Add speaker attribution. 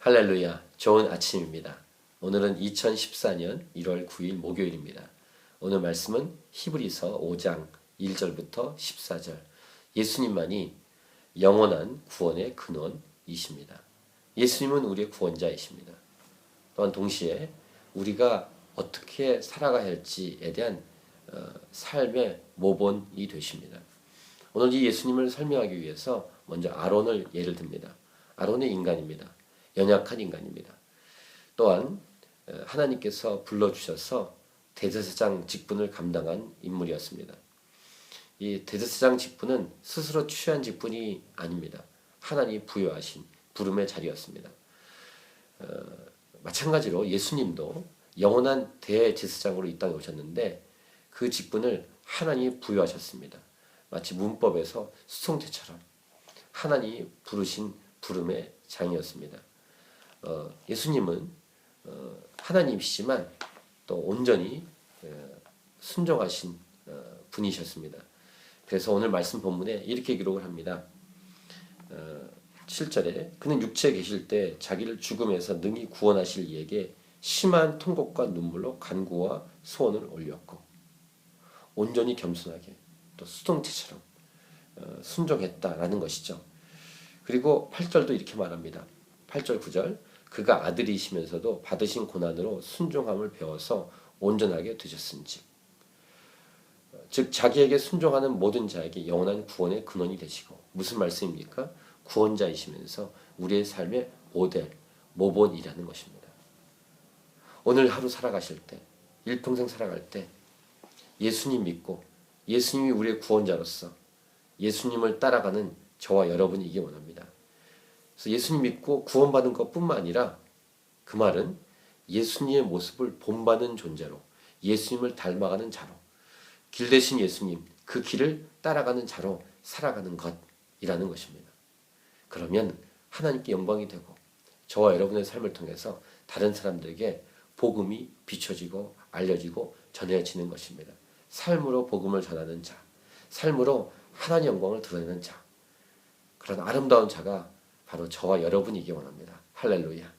Speaker 1: 할렐루야. 좋은 아침입니다. 오늘은 2014년 1월 9일 목요일입니다. 오늘 말씀은 히브리서 5장 1절부터 14절. 예수님만이 영원한 구원의 근원이십니다. 예수님은 우리의 구원자이십니다. 또한 동시에 우리가 어떻게 살아가야 할지에 대한 어, 삶의 모본이 되십니다. 오늘 이 예수님을 설명하기 위해서 먼저 아론을 예를 듭니다. 아론의 인간입니다. 연약한 인간입니다. 또한 어, 하나님께서 불러주셔서 대제사장 직분을 감당한 인물이었습니다. 이 대제사장 직분은 스스로 취한 직분이 아닙니다. 하나님이 부여하신 부름의 자리였습니다. 어, 마찬가지로 예수님도 영원한 대제사장으로 이 땅에 오셨는데 그 직분을 하나님이 부여하셨습니다. 마치 문법에서 수송태처럼 하나님이 부르신 부름의 장이었습니다. 어, 예수님은 어, 하나님이시지만 또 온전히 어, 순종하신 어, 분이셨습니다. 그래서 오늘 말씀 본문에 이렇게 기록을 합니다. 어, 7절에 그는 육체에 계실 때 자기를 죽음에서 능히 구원하실 이에게 심한 통곡과 눈물로 간구와 소원을 올렸고 온전히 겸손하게 또 수동체처럼 어, 순종했다라는 것이죠. 그리고 8절도 이렇게 말합니다. 8절 9절 그가 아들이시면서도 받으신 고난으로 순종함을 배워서 온전하게 되셨은지 즉 자기에게 순종하는 모든 자에게 영원한 구원의 근원이 되시고 무슨 말씀입니까? 구원자이시면서 우리의 삶의 모델, 모본이라는 것입니다. 오늘 하루 살아가실 때, 일평생 살아갈 때 예수님 믿고 예수님이 우리의 구원자로서 예수님을 따라가는 저와 여러분이기 원합니다. 그래서 예수님 믿고 구원받은 것뿐만 아니라 그 말은 예수님의 모습을 본받는 존재로 예수님을 닮아가는 자로 길 대신 예수님 그 길을 따라가는 자로 살아가는 것이라는 것입니다. 그러면 하나님께 영광이 되고 저와 여러분의 삶을 통해서 다른 사람들에게 복음이 비춰지고 알려지고 전해지는 것입니다. 삶으로 복음을 전하는 자, 삶으로 하나님 영광을 드러내는 자, 그런 아름다운 자가 바로 저와 여러분이기 원합니다. 할렐루야.